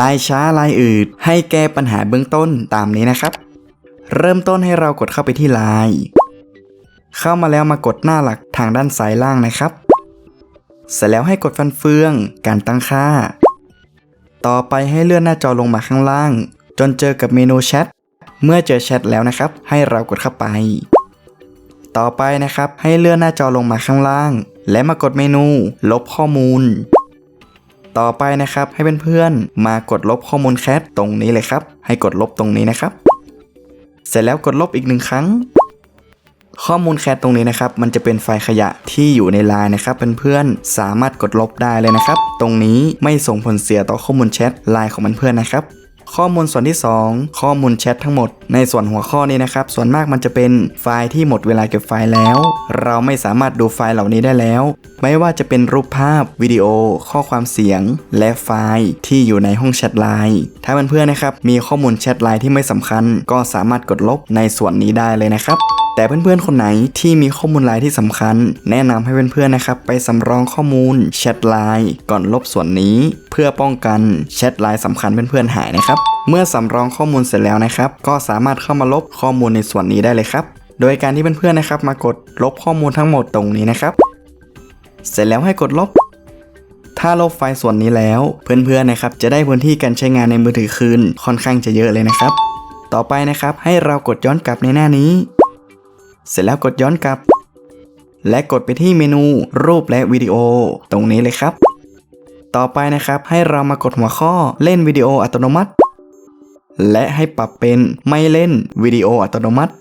ลายช้าลายอืดให้แก้ปัญหาเบื้องต้นตามนี้นะครับ เริ่มต้นให้เรากดเข้าไปที่ไลน์เข้ามาแล้วมากดหน้าหลักทางด้านซ้ายล่างนะครับ เสร็จแล้วให้กดฟันเฟือง การตั้งค่า ต่อไปให้เลื่อนหน้าจอลงมาข้างล่าง จนเจอกับเมนูแชท เมื่อเจอแชทแล้วนะครับ ให้เรากดเข้าไป ต่อไปนะครับให้เลื่อนหน้าจอลงมาข้างล่าง และมากดเมนู ลบข้อมูล ต่อไปนะครับ ให้เพื่อนๆมากดลบข้อมูลแคทตรงนี้เลยครับ ให้กดลบตรงนี้นะครับ เสร็จแล้วกดลบอีกหนึ่งครั้ง ข้อมูลแคทตรงนี้นะครับ มันจะเป็นไฟล์ขยะที่อยู่ในไลน์นะครับเพื่อนๆสามารถกดลบได้เลยนะครับ ตรงนี้ไม่ส่งผลเสียต่อข้อมูลแชทไลน์ของเพื่อนๆนะครับ ข้อมูลส่วนที่ 2 ข้อมูลแชททั้งหมด ในส่วนหัวข้อนี้นะครับ ส่วนมากมันจะเป็นไฟล์ที่หมดเวลาเก็บไฟล์แล้ว เราไม่สามารถดูไฟล์เหล่านี้ได้แล้ว ไม่ว่าจะเป็นรูปภาพ วิดีโอ ข้อความเสียง และไฟล์ที่อยู่ในห้องแชทไลน์ถ้าเพื่อนๆนะครับมีข้อมูลแชทไลน์ที่ไม่สำคัญ ก็สามารถกดลบในส่วนนี้ได้เลยนะครับ แต่เพื่อนๆคนไหนที่มีข้อมูลไลน์ที่สำคัญ แนะนำให้เพื่อนๆนะครับไปสำรองข้อมูลแชทไลน์ก่อนลบส่วนนี้ เพื่อป้องกันแชทไลน์สำคัญเพื่อนๆหายนะครับ เมื่อสำรองข้อมูลเสร็จแล้วนะครับ ก็สามารถเข้ามาลบข้อมูลในส่วนนี้ได้เลยครับ โดยการที่เพื่อนๆนะครับ มากดลบข้อมูลทั้งหมดตรงนี้นะครับ เสร็จแล้วให้กดลบ ถ้าลบไฟล์ส่วนนี้แล้ว เพื่อนๆนะครับจะได้พื้นที่การใช้งานในมือถือคืนค่อนข้างจะเยอะเลยนะครับ ต่อไปนะครับให้เรากดย้อนกลับในหน้านี้ เสร็จแล้วกดย้อนกลับ และกดไปที่เมนูรูปและวิดีโอ ตรงนี้เลยครับ ต่อไปนะครับให้เรามากดหัวข้อเล่นวิดีโออัตโนมัติ และให้ปรับเป็นไม่เล่นวิดีโออัตโนมัติ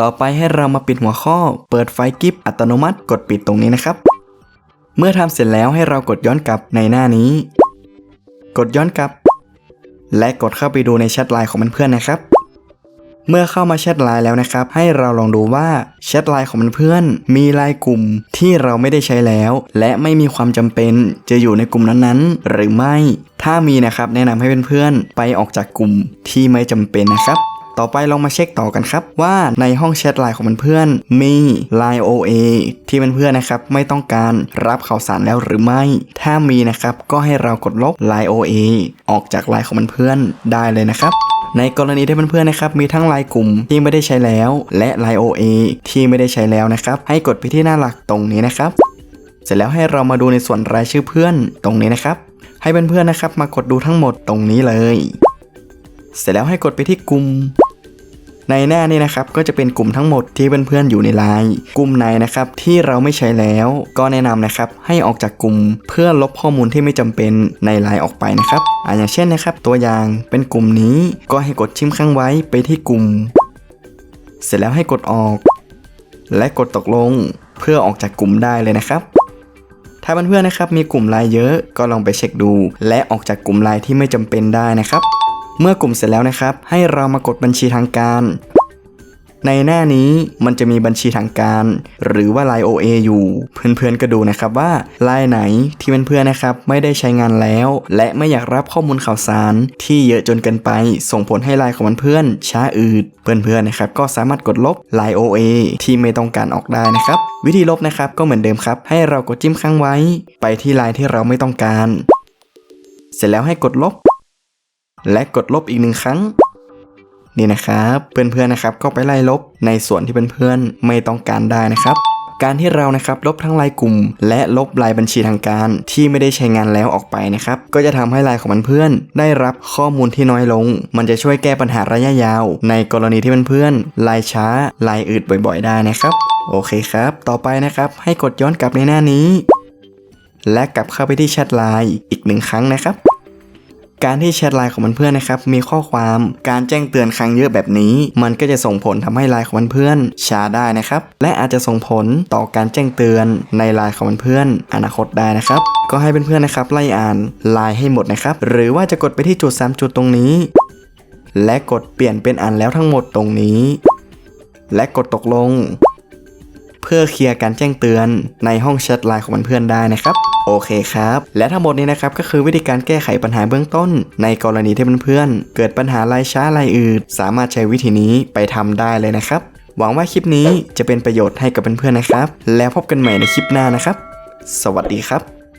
ต่อไปให้เรามาปิดหัวข้อ เปิดไฟกิฟอัตโนมัติกดปิดตรงนี้นะครับ เมื่อทำเสร็จแล้วให้เรากดย้อนกลับในหน้านี้ กดย้อนกลับ และกดเข้าไปดูในแชทไลน์ของเพื่อนๆนะครับ เมื่อเข้ามาแชทไลน์แล้วนะครับ ให้เราลองดูว่าแชทไลน์ของเพื่อนมีไลน์กลุ่มที่เราไม่ได้ใช้แล้ว และไม่มีความจำเป็นจะอยู่ในกลุ่มนั้นๆ หรือไม่ ถ้ามีนะครับแนะนำให้เพื่อนๆไปออกจากกลุ่มที่ไม่จำเป็นนะครับต่อไปลองมาเช็คต่อกันครับ ว่าในห้องแชทไลน์ของเพื่อนมี Line OA ที่เพื่อนๆนะครับ ไม่ต้องการรับข่าวสารแล้วหรือไม่ ถ้ามีนะครับก็ให้เรากดลบ Line OA ออกจากไลน์ของเพื่อนได้เลยนะครับ ในกรณีที่เพื่อนๆนะครับมีทั้งไลน์กลุ่มที่ไม่ได้ใช้แล้ว และไลน์ OA ที่ไม่ได้ใช้แล้วนะครับ ให้กดไปที่หน้าหลักตรงนี้นะครับ เสร็จแล้วให้เรามาดูในส่วนรายชื่อเพื่อนตรงนี้นะครับ ให้เพื่อนๆนะครับมากดดูทั้งหมดตรงนี้เลย เสร็จแล้วให้กดไปที่กลุ่ม ในหน้านี้นะครับก็จะเป็นกลุ่มทั้งหมดที่เพื่อนๆอยู่ในไลน์กลุ่มไหนนะครับที่เราไม่ใช้แล้วก็แนะนำนะครับให้ออกจากกลุ่มเพื่อลบข้อมูลที่ไม่จำเป็นในไลน์ออกไปนะครับอ่าอย่างเช่นนะครับ ตัวอย่างเป็นกลุ่มนี้ก็ให้กดชิมข้างไว้ไปที่กลุ่ม เสร็จแล้วให้กดออก และกดตกลงเพื่อออกจากกลุ่มได้เลยนะครับถ้าเพื่อนๆนะครับมีกลุ่มไลน์เยอะก็ลองไปเช็คดู และออกจากกลุ่มไลน์ที่ไม่จำเป็นได้นะครับ เมื่อกลุ่มเสร็จแล้วนะครับ ให้เรามากดบัญชีทางการ ในหน้านี้มันจะมีบัญชีทางการ หรือว่า Line OA อยู่ เพื่อนๆก็ดูนะครับว่าไลน์ไหนที่เพื่อนๆนะครับ ไม่ได้ใช้งานแล้ว และไม่อยากรับข้อมูลข่าวสาร ที่เยอะจนเกินไป ส่งผลให้ไลน์ของเพื่อนๆช้าอืดเพื่อนๆนะครับก็สามารถกดลบ Line OA ที่ไม่ต้องการออกได้นะครับ วิธีลบนะครับก็เหมือนเดิมครับ ให้เรากดจิ้มค้างไว้ ไปที่ไลน์ที่เราไม่ต้องการ เสร็จแล้วให้กดลบ และกดลบอีกหนึ่งครั้ง นี่นะครับเพื่อนๆนะครับก็ไปไล่ลบในส่วนที่เพื่อนๆไม่ต้องการได้นะครับ การที่เรานะครับลบทั้งลน์กลุ่ม และลบลน์บัญชีทางการ ที่ไม่ได้ใช้งานแล้วออกไปนะครับ ก็จะทำให้ลน์ของเพื่อนๆได้รับข้อมูลที่น้อยลง มันจะช่วยแก้ปัญหาระยะยาว ในกรณีที่เพื่อนๆลน์ช้าลน์อืดบ่อยๆ ได้นะครับ โอเคครับ ต่อไปนะครับให้กดย้อนกลับในหน้านี้และกลับเข้าไปที่แชทไลน์อีกหนึ่งครั้งนะครับ การที่แชทไลน์ของเพื่อนๆนะครับมีข้อความการแจ้งเตือนครั้งเยอะแบบนี้ มันก็จะส่งผลทำให้ไลน์ของเพื่อนๆช้าได้นะครับ และอาจจะส่งผลต่อการแจ้งเตือนในไลน์ของเพื่อนๆอนาคตได้นะครับ ก็ให้เพื่อนๆนะครับไล่อ่านไลน์ให้หมดนะครับ หรือว่าจะกดไปที่จุด 3 จุดตรงนี้ และกดเปลี่ยนเป็นอ่านแล้วทั้งหมดตรงนี้ และกดตกลง พื่อเคลียร์การแจ้งเตือน ในห้องแชทไลน์ของเพื่อนๆได้นะครับโอเคครับ และทั้งหมดนี้นะครับก็คือวิธีการแก้ไขปัญหาเบื้องต้น ในกรณีที่เพื่อนๆเกิดปัญหาไลน์ช้าไลน์อืดสามารถใช้วิธีนี้ไปทำได้เลยนะครับ หวังว่าคลิปนี้จะเป็นประโยชน์ให้กับเพื่อนๆนะครับ แล้วพบกันใหม่ในคลิปหน้านะครับ สวัสดีครับ